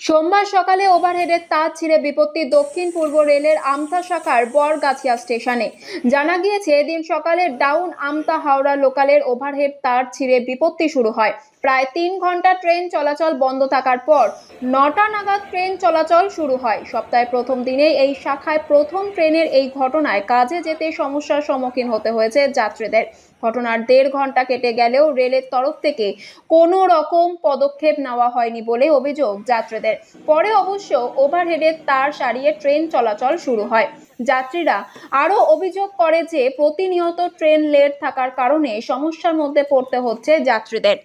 সোমবার সকালে ওভারহেডের তার ছিঁড়ে বিপত্তি দক্ষিণ পূর্ব রেলের আমতা শাখার বরগাছিয়া স্টেশনে। জানা গিয়েছে, এদিন সকালে ডাউন আমতা হাওড়া লোকালের ওভারহেড তার ছিঁড়ে বিপত্তি শুরু হয়। প্রায় তিন ঘণ্টা ট্রেন চলাচল বন্ধ থাকার পর নটা নাগাদ ট্রেন চলাচল শুরু হয়। সপ্তাহের প্রথম দিনেই এই শাখায় প্রথম ট্রেনের এই ঘটনায় কাজে যেতে সমস্যার সম্মুখীন হতে হয়েছে যাত্রীদের। ঘটনার দেড় ঘণ্টা কেটে গেলেও রেলের তরফ থেকে কোনো রকম পদক্ষেপ নেওয়া হয়নি বলে অভিযোগ যাত্রীদের। পরে অবশ্য ওভারহেডের তার সারিয়ে ট্রেন চলাচল শুরু হয়। যাত্রীরা আরও অভিযোগ করে যে প্রতিনিয়ত ট্রেন লেট থাকার কারণে সমস্যার মধ্যে পড়তে হচ্ছে যাত্রীদের।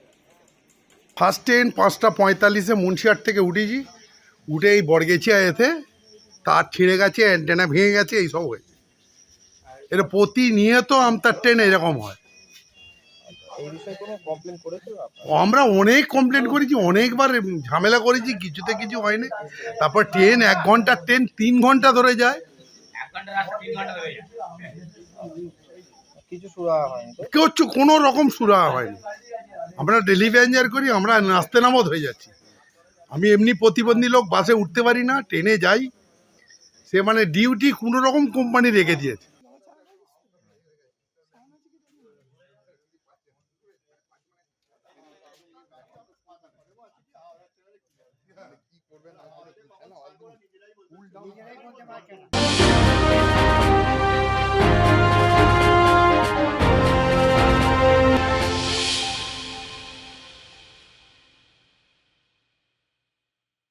ফার্স্ট ট্রেন পাঁচটা পঁয়তাল্লিশে মুন্সিয়ার থেকে উঠেছি। উঠে এই বরগেছিয়া এতে তার ছিঁড়ে গেছে অ্যান্টেনা ভেঙে গেছে এইসব হয়েছে। এটা প্রতিনিয়ত আমতার ট্রেন এরকম হয়। এই আমরা অনেক কমপ্লেন করেছি, অনেকবার ঝামেলা করেছি, কিছুতে কিছু হয়নি। তারপর ট্রেন এক ঘণ্টার ট্রেন তিন ঘণ্টা ধরে যায়। কিছু কোনো রকম সুরা হয়নি। আমরা ডেলি প্যাসেঞ্জার করি, আমরা নাচতে নামত হয়ে যাচ্ছি। আমি এমনি প্রতিবন্ধী লোক বাসে উঠতে পারি না, ট্রেনে যাই। সে মানে ডিউটি কোনো রকম কোম্পানি রেখে দিয়েছে।